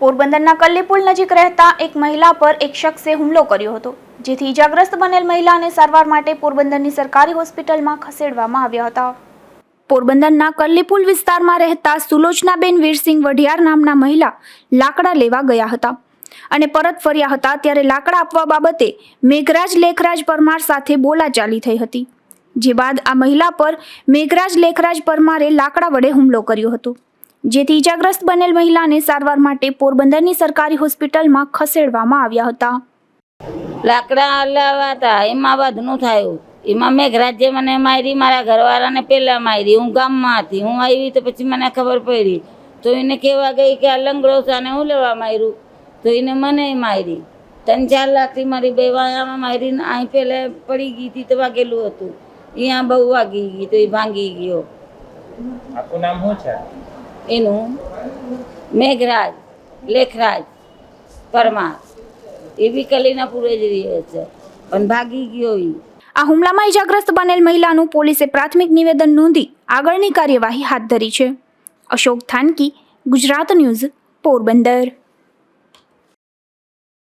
પોરબંદરના કલ્લીપુલ નજીક રહેતા એક મહિલા પર એક શખ્સે હુમલો કર્યો હતો, જેથી ઇજાગ્રસ્ત બનેલ મહિલાને સારવાર માટે પોરબંદરની સરકારી હોસ્પિટલમાં ખસેડવામાં આવ્યા હતા. પોરબંદરના કલ્લીપુલ વિસ્તારમાં રહેતા સુલોચનાબેન વીરસિંહ વઢિયાર નામના મહિલા લાકડા લેવા ગયા હતા અને પરત ફર્યા હતા ત્યારે લાકડા આપવા બાબતે મેઘરાજ લેખરાજ પરમાર સાથે બોલાચાલી થઈ હતી, જે બાદ આ મહિલા પર મેઘરાજ લેખરાજ પરમારે લાકડા વડે હુમલો કર્યો હતો. જેથી ઇજાગ્રસ્ત બનેલ મહિલાને સારવાર માટે પોરબંદરની સરકારી હોસ્પિટલમાં ખસેડવામાં આવ્યા હતા. લાકડા લાવવા હતા. એમાં બધનું થયું. એમાં મેઘરાજે મને મારી મારા ઘરવાળાને પહેલાં મારી. હું ગામમાં હતી હું આવી તો પછી મને ખબર પડી. તો એને કહેવા ગઈ કે આ લંગડો છે અને હું લેવા માર્યું? તો એને મને મારી. ત્રણ ચાર લાખથી મારી બે વાયામાં મારીને અહીં પહેલાં પડી ગઈ હતી તો વાગેલું હતું. અહીંયા બહુ વાગી ગઈ તો એ ભાંગી ગયો. આખું નામ શું છે? એનું મેઘરાજ, લેખરાજ, પરમાર. એ બી કલીનાપુરે જ રહે છે. પણ ભાગી ગયો એ આ હુમલામાં ઇજાગ્રસ્ત બનેલ મહિલાનું પોલીસે પ્રાથમિક નિવેદન નોંધી આગળની કાર્યવાહી હાથ ધરી છે. અશોક થાનકી, ગુજરાત ન્યૂઝ, પોરબંદર.